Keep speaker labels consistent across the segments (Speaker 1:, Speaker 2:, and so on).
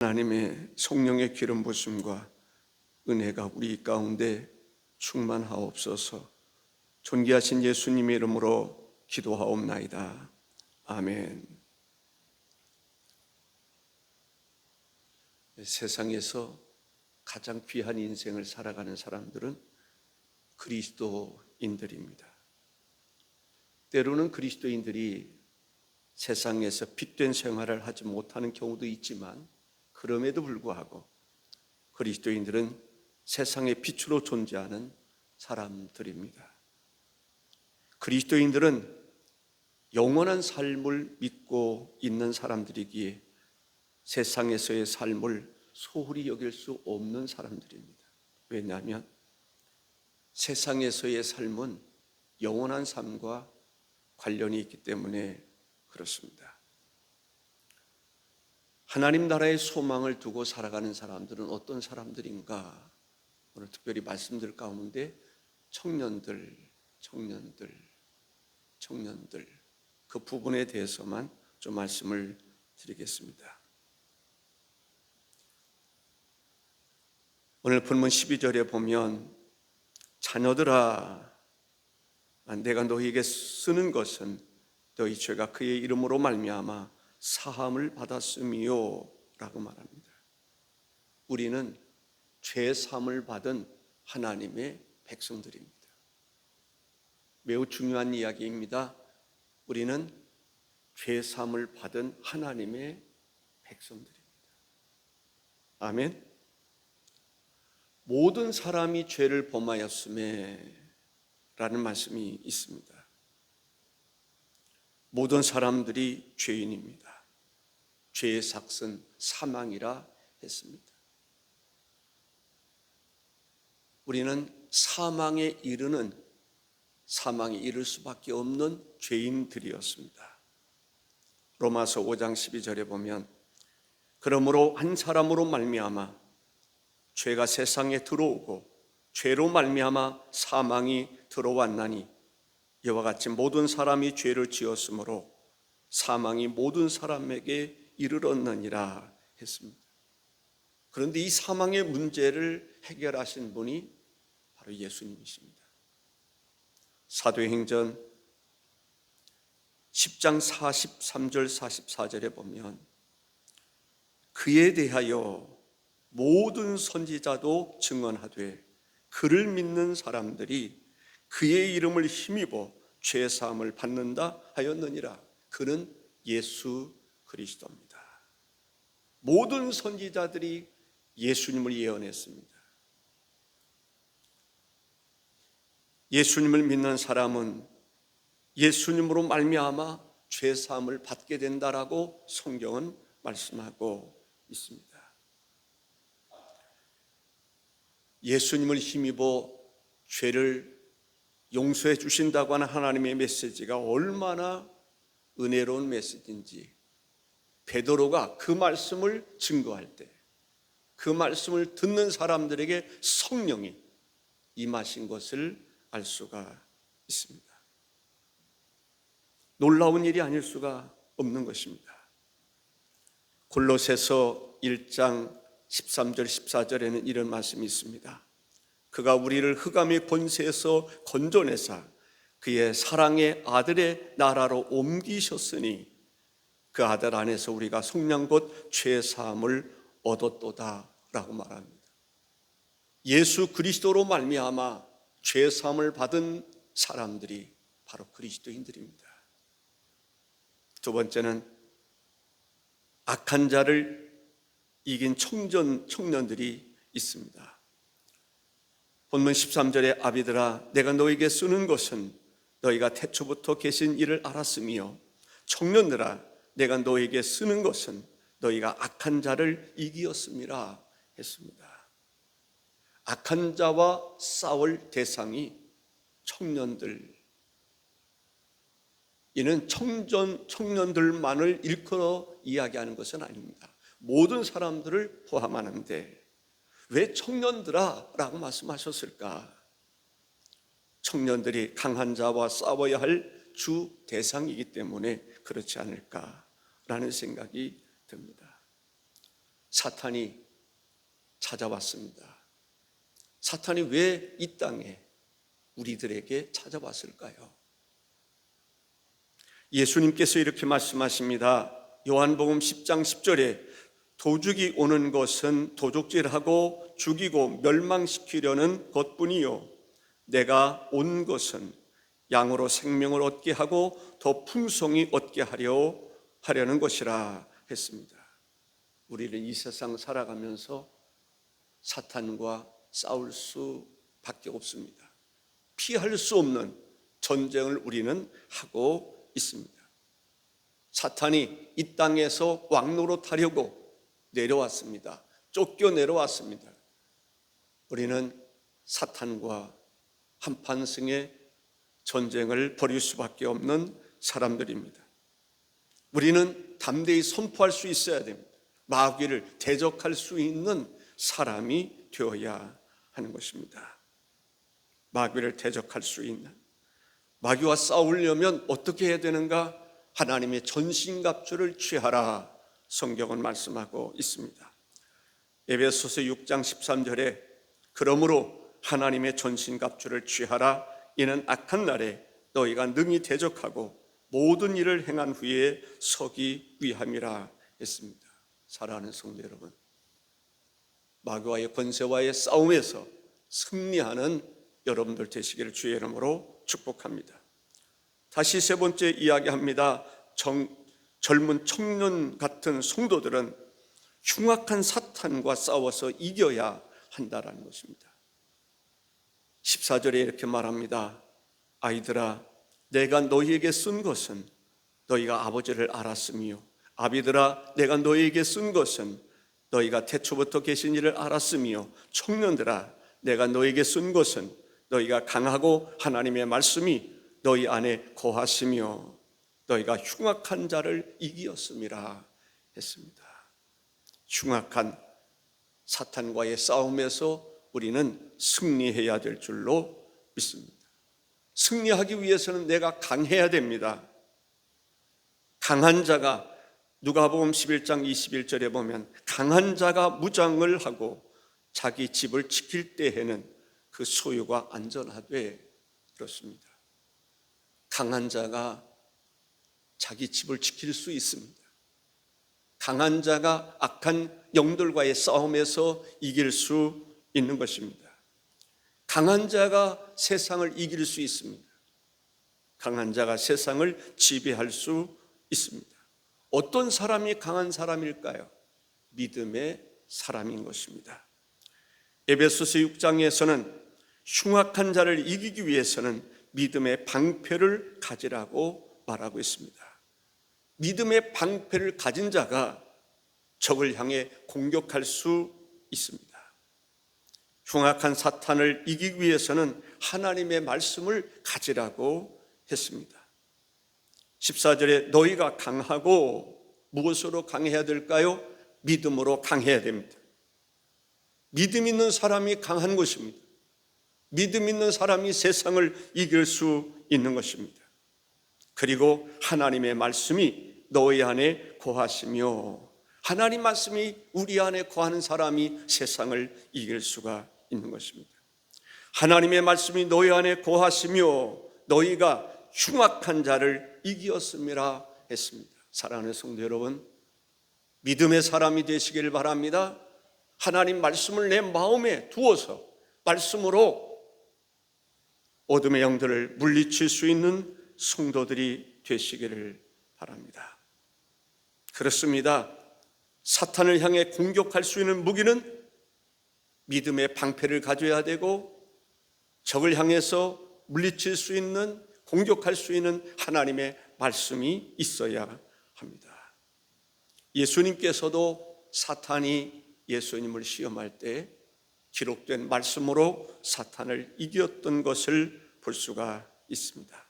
Speaker 1: 하나님의 성령의 기름 부심과 은혜가 우리 가운데 충만하옵소서. 존귀하신 예수님의 이름으로 기도하옵나이다. 아멘. 세상에서 가장 귀한 인생을 살아가는 사람들은 그리스도인들입니다. 때로는 그리스도인들이 세상에서 빛된 생활을 하지 못하는 경우도 있지만 그럼에도 불구하고 그리스도인들은 세상의 빛으로 존재하는 사람들입니다. 그리스도인들은 영원한 삶을 믿고 있는 사람들이기에 세상에서의 삶을 소홀히 여길 수 없는 사람들입니다. 왜냐하면 세상에서의 삶은 영원한 삶과 관련이 있기 때문에 그렇습니다. 하나님 나라의 소망을 두고 살아가는 사람들은 어떤 사람들인가? 오늘 특별히 말씀들 가운데 청년들, 청년들, 청년들 그 부분에 대해서만 좀 말씀을 드리겠습니다. 오늘 본문 12절에 보면 자녀들아 내가 너희에게 쓰는 것은 너희 죄가 그의 이름으로 말미암아 사함을 받았음이요 라고 말합니다. 우리는 죄 사함을 받은 하나님의 백성들입니다. 매우 중요한 이야기입니다. 우리는 죄 사함을 받은 하나님의 백성들입니다. 아멘. 모든 사람이 죄를 범하였음에 라는 말씀이 있습니다. 모든 사람들이 죄인입니다. 죄의 삭은 사망이라 했습니다. 우리는 사망에 이르는 사망에 이를 수밖에 없는 죄인들이었습니다. 로마서 5장 12절에 보면 그러므로 한 사람으로 말미암아 죄가 세상에 들어오고 죄로 말미암아 사망이 들어왔나니 이와 같이 모든 사람이 죄를 지었으므로 사망이 모든 사람에게 이르렀느니라 했습니다. 그런데 이 사망의 문제를 해결하신 분이 바로 예수님이십니다. 사도행전 10장 43절 44절에 보면 그에 대하여 모든 선지자도 증언하되 그를 믿는 사람들이 그의 이름을 힘입어 죄 사함을 받는다 하였느니라. 그는 예수 그리스도입니다. 모든 선지자들이 예수님을 예언했습니다. 예수님을 믿는 사람은 예수님으로 말미암아 죄 사함을 받게 된다라고 성경은 말씀하고 있습니다. 예수님을 힘입어 죄를 용서해 주신다고 하는 하나님의 메시지가 얼마나 은혜로운 메시지인지 베드로가 그 말씀을 증거할 때 그 말씀을 듣는 사람들에게 성령이 임하신 것을 알 수가 있습니다. 놀라운 일이 아닐 수가 없는 것입니다. 골로새서 1장 13절 14절에는 이런 말씀이 있습니다. 그가 우리를 흑암의 권세에서 건져내사 그의 사랑의 아들의 나라로 옮기셨으니 그 아들 안에서 우리가 속량 곧 죄 사함을 얻었도다라고 말합니다. 예수 그리스도로 말미암아 죄 사함을 받은 사람들이 바로 그리스도인들입니다. 두 번째는 악한 자를 이긴 청년 청년들이 있습니다. 본문 13절에 아비들아 내가 너에게 쓰는 것은 너희가 태초부터 계신 일을 알았으며 청년들아 내가 너에게 쓰는 것은 너희가 악한 자를 이기었음이라 했습니다. 악한 자와 싸울 대상이 청년들 이는 청전 청년들만을 일컬어 이야기하는 것은 아닙니다. 모든 사람들을 포함하는데 왜 청년들아 라고 말씀하셨을까? 청년들이 강한 자와 싸워야 할 주 대상이기 때문에 그렇지 않을까 라는 생각이 듭니다. 사탄이 찾아왔습니다. 사탄이 왜 이 땅에 우리들에게 찾아왔을까요? 예수님께서 이렇게 말씀하십니다. 요한복음 10장 10절에 도둑이 오는 것은 도둑질하고 죽이고 멸망시키려는 것뿐이요. 내가 온 것은 양으로 생명을 얻게 하고 더 풍성히 얻게 하려 하려는 것이라 했습니다. 우리는 이 세상 살아가면서 사탄과 싸울 수밖에 없습니다. 피할 수 없는 전쟁을 우리는 하고 있습니다. 사탄이 이 땅에서 왕노로 타려고 내려왔습니다. 쫓겨 내려왔습니다. 우리는 사탄과 한판승의 전쟁을 벌일 수밖에 없는 사람들입니다. 우리는 담대히 선포할 수 있어야 됩니다. 마귀를 대적할 수 있는 사람이 되어야 하는 것입니다. 마귀를 대적할 수 있는 마귀와 싸우려면 어떻게 해야 되는가? 하나님의 전신갑주를 취하라 성경은 말씀하고 있습니다. 에베소서 6장 13절에 그러므로 하나님의 전신갑주를 취하라 이는 악한 날에 너희가 능히 대적하고 모든 일을 행한 후에 서기 위함이라 했습니다. 사랑하는 성도 여러분, 마귀와의 권세와의 싸움에서 승리하는 여러분들 되시기를 주의 이름으로 축복합니다. 다시 세 번째 이야기합니다. 정, 젊은 청년 같은 성도들은 흉악한 사탄과 싸워서 이겨야 한다라는 것입니다. 14절에 이렇게 말합니다. 아이들아, 내가 너희에게 쓴 것은 너희가 아버지를 알았으며 아비들아, 내가 너희에게 쓴 것은 너희가 태초부터 계신 일을 알았으며 청년들아, 내가 너희에게 쓴 것은 너희가 강하고 하나님의 말씀이 너희 안에 거하시며 너희가 흉악한 자를 이기었음이라 했습니다. 흉악한 사탄과의 싸움에서 우리는 승리해야 될 줄로 믿습니다. 승리하기 위해서는 내가 강해야 됩니다. 강한 자가 누가복음 11장 21절에 보면 강한 자가 무장을 하고 자기 집을 지킬 때에는 그 소유가 안전하되 그렇습니다. 강한 자가 자기 집을 지킬 수 있습니다. 강한 자가 악한 영들과의 싸움에서 이길 수 있는 것입니다. 강한 자가 세상을 이길 수 있습니다. 강한 자가 세상을 지배할 수 있습니다. 어떤 사람이 강한 사람일까요? 믿음의 사람인 것입니다. 에베소서 6장에서는 흉악한 자를 이기기 위해서는 믿음의 방패를 가지라고 말하고 있습니다. 믿음의 방패를 가진 자가 적을 향해 공격할 수 있습니다. 흉악한 사탄을 이기기 위해서는 하나님의 말씀을 가지라고 했습니다. 14절에 너희가 강하고 무엇으로 강해야 될까요? 믿음으로 강해야 됩니다. 믿음 있는 사람이 강한 것입니다. 믿음 있는 사람이 세상을 이길 수 있는 것입니다. 그리고 하나님의 말씀이 너희 안에 거하시며 하나님 말씀이 우리 안에 거하는 사람이 세상을 이길 수가 있는 것입니다. 하나님의 말씀이 너희 안에 거하시며 너희가 흉악한 자를 이기었음이라 했습니다. 사랑하는 성도 여러분, 믿음의 사람이 되시기를 바랍니다. 하나님 말씀을 내 마음에 두어서 말씀으로 어둠의 영들을 물리칠 수 있는 성도들이 되시기를 바랍니다. 그렇습니다. 사탄을 향해 공격할 수 있는 무기는 믿음의 방패를 가져야 되고 적을 향해서 물리칠 수 있는 공격할 수 있는 하나님의 말씀이 있어야 합니다. 예수님께서도 사탄이 예수님을 시험할 때 기록된 말씀으로 사탄을 이겼던 것을 볼 수가 있습니다.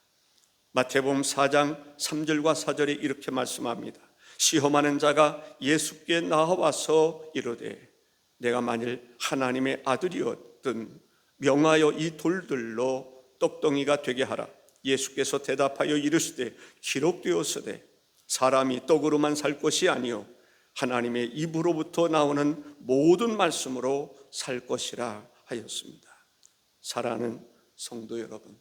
Speaker 1: 마태복음 4장 3절과 4절에 이렇게 말씀합니다. 시험하는 자가 예수께 나와서 이르되 내가 만일 하나님의 아들이었든 명하여 이 돌들로 떡덩이가 되게 하라. 예수께서 대답하여 이르시되 기록되었으되 사람이 떡으로만 살 것이 아니요 하나님의 입으로부터 나오는 모든 말씀으로 살 것이라 하였습니다. 사랑하는 성도 여러분,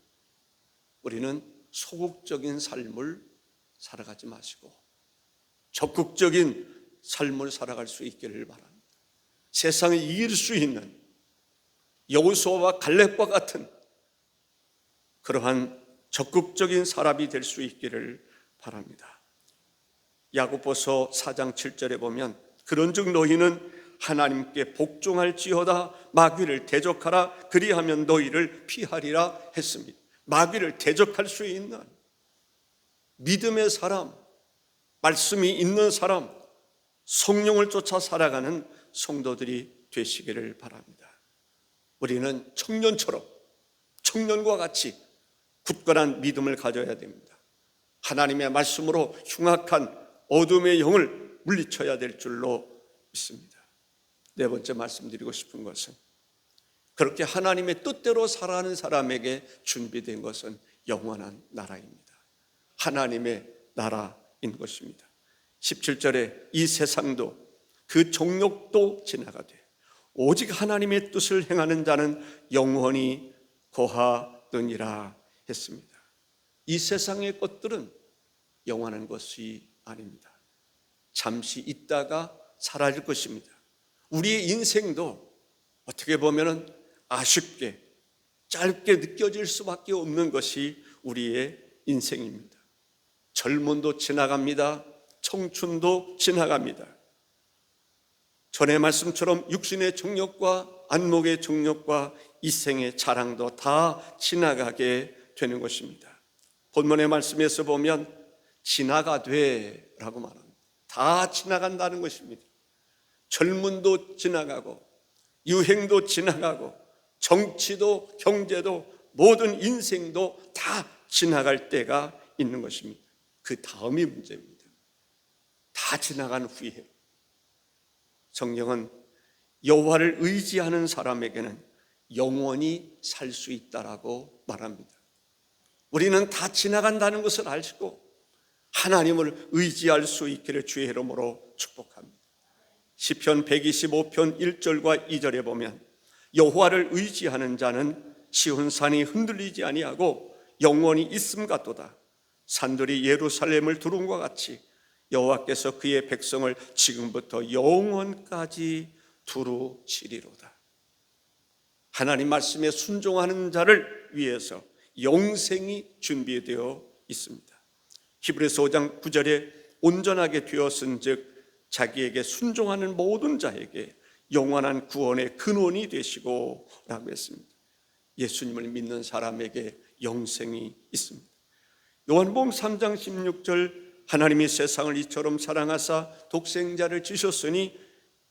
Speaker 1: 우리는 소극적인 삶을 살아가지 마시고 적극적인 삶을 살아갈 수 있기를 바랍니다. 세상을 이길 수 있는 여호수아와 갈렙과 같은 그러한 적극적인 사람이 될 수 있기를 바랍니다. 야고보서 4장 7절에 보면 그런즉 너희는 하나님께 복종할지어다 마귀를 대적하라 그리하면 너희를 피하리라 했습니다. 마귀를 대적할 수 있는 믿음의 사람, 말씀이 있는 사람, 성령을 쫓아 살아가는 성도들이 되시기를 바랍니다. 우리는 청년처럼 청년과 같이 굳건한 믿음을 가져야 됩니다. 하나님의 말씀으로 흉악한 어둠의 영을 물리쳐야 될 줄로 믿습니다. 네 번째 말씀드리고 싶은 것은 그렇게 하나님의 뜻대로 살아가는 사람에게 준비된 것은 영원한 나라입니다. 하나님의 나라인 것입니다. 17절에 이 세상도 그 종력도 지나가되 오직 하나님의 뜻을 행하는 자는 영원히 거하느니라 했습니다. 이 세상의 것들은 영원한 것이 아닙니다. 잠시 있다가 사라질 것입니다. 우리의 인생도 어떻게 보면은 아쉽게 짧게 느껴질 수밖에 없는 것이 우리의 인생입니다. 젊음도 지나갑니다. 청춘도 지나갑니다. 전의 말씀처럼 육신의 정력과 안목의 정력과 이생의 자랑도 다 지나가게 되는 것입니다. 본문의 말씀에서 보면 지나가되라고 말합니다. 다 지나간다는 것입니다. 젊음도 지나가고 유행도 지나가고 정치도 경제도 모든 인생도 다 지나갈 때가 있는 것입니다. 그 다음이 문제입니다. 다 지나간 후에 성경은 여호와를 의지하는 사람에게는 영원히 살 수 있다라고 말합니다. 우리는 다 지나간다는 것을 알고 하나님을 의지할 수 있기를 주의 이름으로 축복합니다. 시편 125편 1절과 2절에 보면 여호와를 의지하는 자는 시온 산이 흔들리지 아니하고 영원히 있음 같도다. 산들이 예루살렘을 두른과 같이 여호와께서 그의 백성을 지금부터 영원까지 두루 치리로다. 하나님 말씀에 순종하는 자를 위해서 영생이 준비되어 있습니다. 히브리서 5장 9절에 온전하게 되었은즉 자기에게 순종하는 모든 자에게 영원한 구원의 근원이 되시고 라고 했습니다. 예수님을 믿는 사람에게 영생이 있습니다. 요한복음 3장 16절 하나님이 세상을 이처럼 사랑하사 독생자를 주셨으니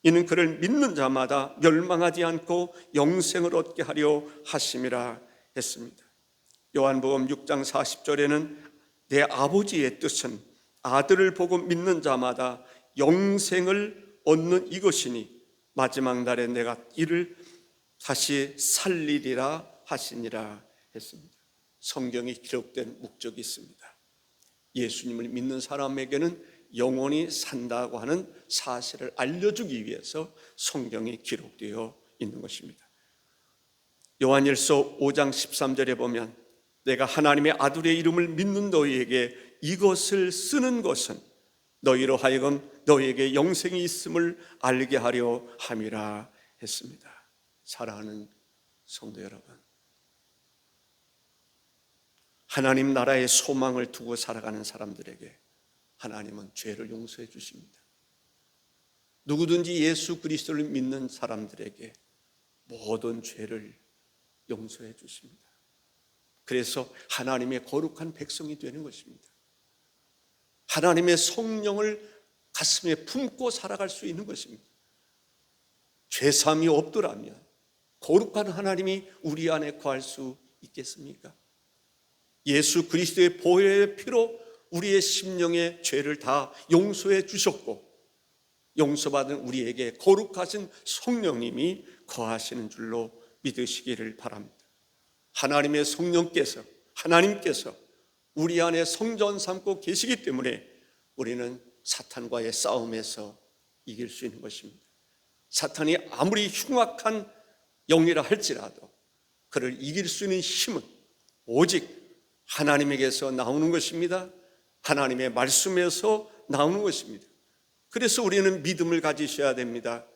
Speaker 1: 이는 그를 믿는 자마다 멸망하지 않고 영생을 얻게 하려 하심이라 했습니다. 요한복음 6장 40절에는 내 아버지의 뜻은 아들을 보고 믿는 자마다 영생을 얻는 이것이니 마지막 날에 내가 이를 다시 살리리라 하시니라 했습니다. 성경이 기록된 목적이 있습니다. 예수님을 믿는 사람에게는 영원히 산다고 하는 사실을 알려주기 위해서 성경이 기록되어 있는 것입니다. 요한일서 5장 13절에 보면 내가 하나님의 아들의 이름을 믿는 너희에게 이것을 쓰는 것은 너희로 하여금 너희에게 영생이 있음을 알게 하려 함이라 했습니다. 사랑하는 성도 여러분. 하나님 나라의 소망을 두고 살아가는 사람들에게 하나님은 죄를 용서해 주십니다. 누구든지 예수 그리스도를 믿는 사람들에게 모든 죄를 용서해 주십니다. 그래서 하나님의 거룩한 백성이 되는 것입니다. 하나님의 성령을 가슴에 품고 살아갈 수 있는 것입니다. 죄삼이 없더라면 거룩한 하나님이 우리 안에 거할 수 있겠습니까? 예수 그리스도의 보혈의 피로 우리의 심령의 죄를 다 용서해 주셨고 용서받은 우리에게 거룩하신 성령님이 거하시는 줄로 믿으시기를 바랍니다. 하나님의 성령께서 하나님께서 우리 안에 성전 삼고 계시기 때문에 우리는 사탄과의 싸움에서 이길 수 있는 것입니다. 사탄이 아무리 흉악한 영이라 할지라도 그를 이길 수 있는 힘은 오직 하나님에게서 나오는 것입니다. 하나님의 말씀에서 나오는 것입니다. 그래서 우리는 믿음을 가지셔야 됩니다.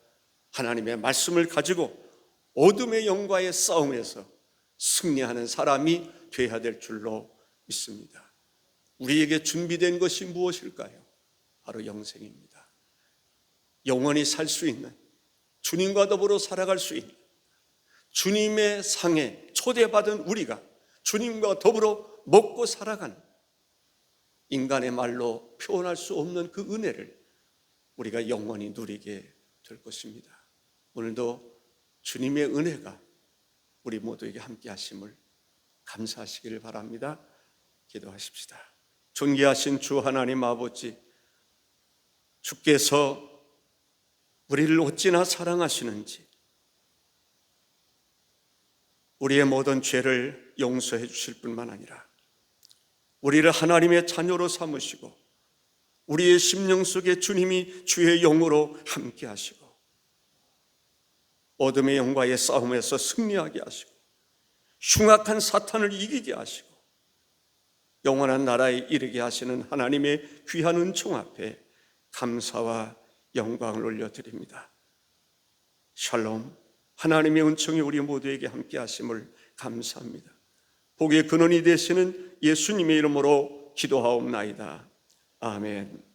Speaker 1: 하나님의 말씀을 가지고 어둠의 영과의 싸움에서 승리하는 사람이 되어야 될 줄로 믿습니다. 우리에게 준비된 것이 무엇일까요? 바로 영생입니다. 영원히 살 수 있는 주님과 더불어 살아갈 수 있는 주님의 상에 초대받은 우리가 주님과 더불어 먹고 살아가는 인간의 말로 표현할 수 없는 그 은혜를 우리가 영원히 누리게 될 것입니다. 오늘도 주님의 은혜가 우리 모두에게 함께 하심을 감사하시기를 바랍니다. 기도하십시다. 존귀하신 주 하나님 아버지, 주께서 우리를 어찌나 사랑하시는지, 우리의 모든 죄를 용서해 주실 뿐만 아니라, 우리를 하나님의 자녀로 삼으시고, 우리의 심령 속에 주님이 주의 영으로 함께 하시고, 어둠의 영과의 싸움에서 승리하게 하시고, 흉악한 사탄을 이기게 하시고, 영원한 나라에 이르게 하시는 하나님의 귀한 은총 앞에 감사와 영광을 올려드립니다. 샬롬, 하나님의 은총이 우리 모두에게 함께 하심을 감사합니다. 복의 근원이 되시는 예수님의 이름으로 기도하옵나이다. 아멘.